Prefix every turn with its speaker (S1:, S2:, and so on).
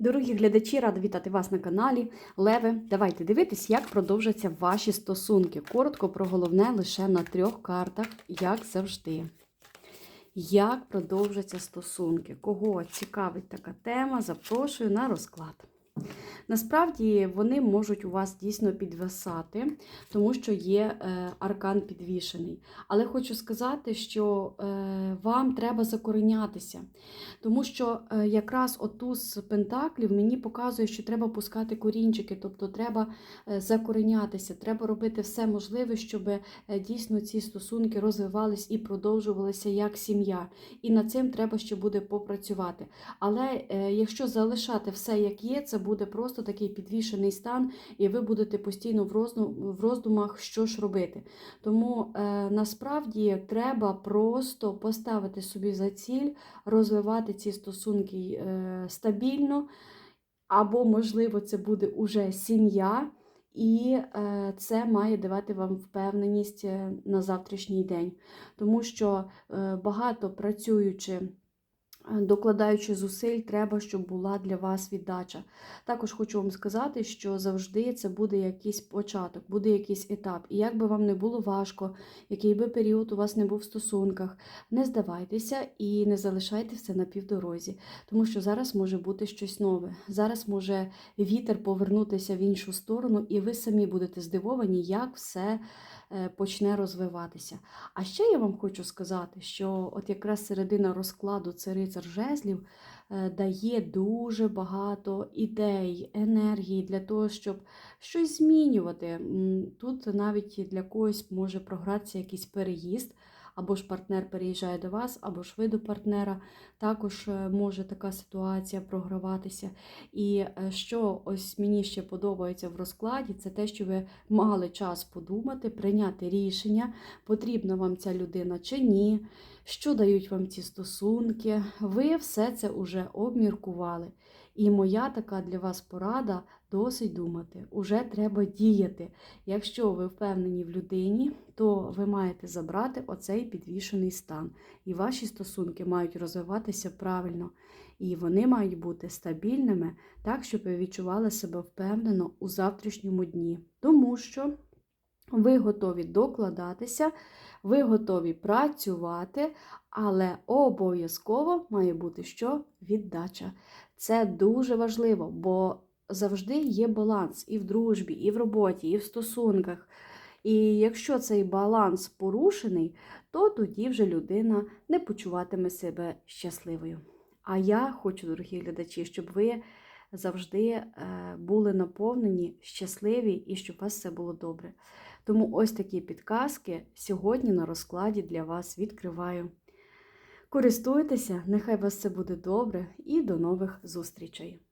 S1: Дорогі глядачі, рада вітати вас на каналі Леви. Давайте дивитись, як продовжаться ваші стосунки. Коротко про головне лише на трьох картах, як завжди. Як продовжаться стосунки? Кого цікавить така тема, запрошую на розклад. Насправді вони можуть у вас дійсно підвисати, тому що є е, аркан підвішений. Але хочу сказати, що е, вам треба закоренятися, тому що е, якраз отуз пентаклів мені показує, що треба пускати корінчики, тобто треба закоренятися, треба робити все можливе, щоб дійсно ці стосунки розвивались і продовжувалися як сім'я. І над цим треба ще буде попрацювати. Але якщо залишати все як є, це буде просто такий підвішений стан, і ви будете постійно в, роздумах, що ж робити. Тому е, насправді треба просто поставити собі за ціль розвивати ці стосунки е, стабільно, або, можливо, це буде уже сім'я. І е, це має давати вам впевненість на завтрашній день, тому що багато працюючи Докладаючи зусиль, треба, щоб була для вас віддача. Також хочу вам сказати, що завжди це буде якийсь початок, буде якийсь етап. І як би вам не було важко, який би період у вас не був в стосунках, не здавайтеся і не залишайте все на півдорозі, тому що зараз може бути щось нове. Зараз може вітер повернутися в іншу сторону, і ви самі будете здивовані, як все почне розвиватися. А ще я вам хочу сказати, що от якраз середина розкладу це жезлів дає дуже багато ідей, енергії для того, щоб щось змінювати. Тут навіть для когось може програтися якийсь переїзд. Або ж партнер переїжджає до вас, або ж ви до партнера. Також може така ситуація програватися. І що ось мені ще подобається в розкладі, це те, що ви мали час подумати, прийняти рішення, потрібна вам ця людина чи ні, що дають вам ці стосунки. Ви все це вже обміркували. І моя така для вас порада досить думати. Уже треба діяти. Якщо ви впевнені в людині, то ви маєте забрати оцей підвішений стан. І ваші стосунки мають розвиватися правильно. І вони мають бути стабільними, так, щоб ви відчували себе впевнено у завтрашньому дні. Тому що ви готові докладатися, ви готові працювати, але обов'язково має бути що віддача. Це дуже важливо, бо завжди є баланс і в дружбі, і в роботі, і в стосунках. І якщо цей баланс порушений, то тоді вже людина не почуватиме себе щасливою. А я хочу, дорогі глядачі, щоб ви завжди були наповнені, щасливі і щоб у вас все було добре. Тому ось такі підказки сьогодні на розкладі для вас відкриваю. Користуйтеся, нехай вас все буде добре і до нових зустрічей!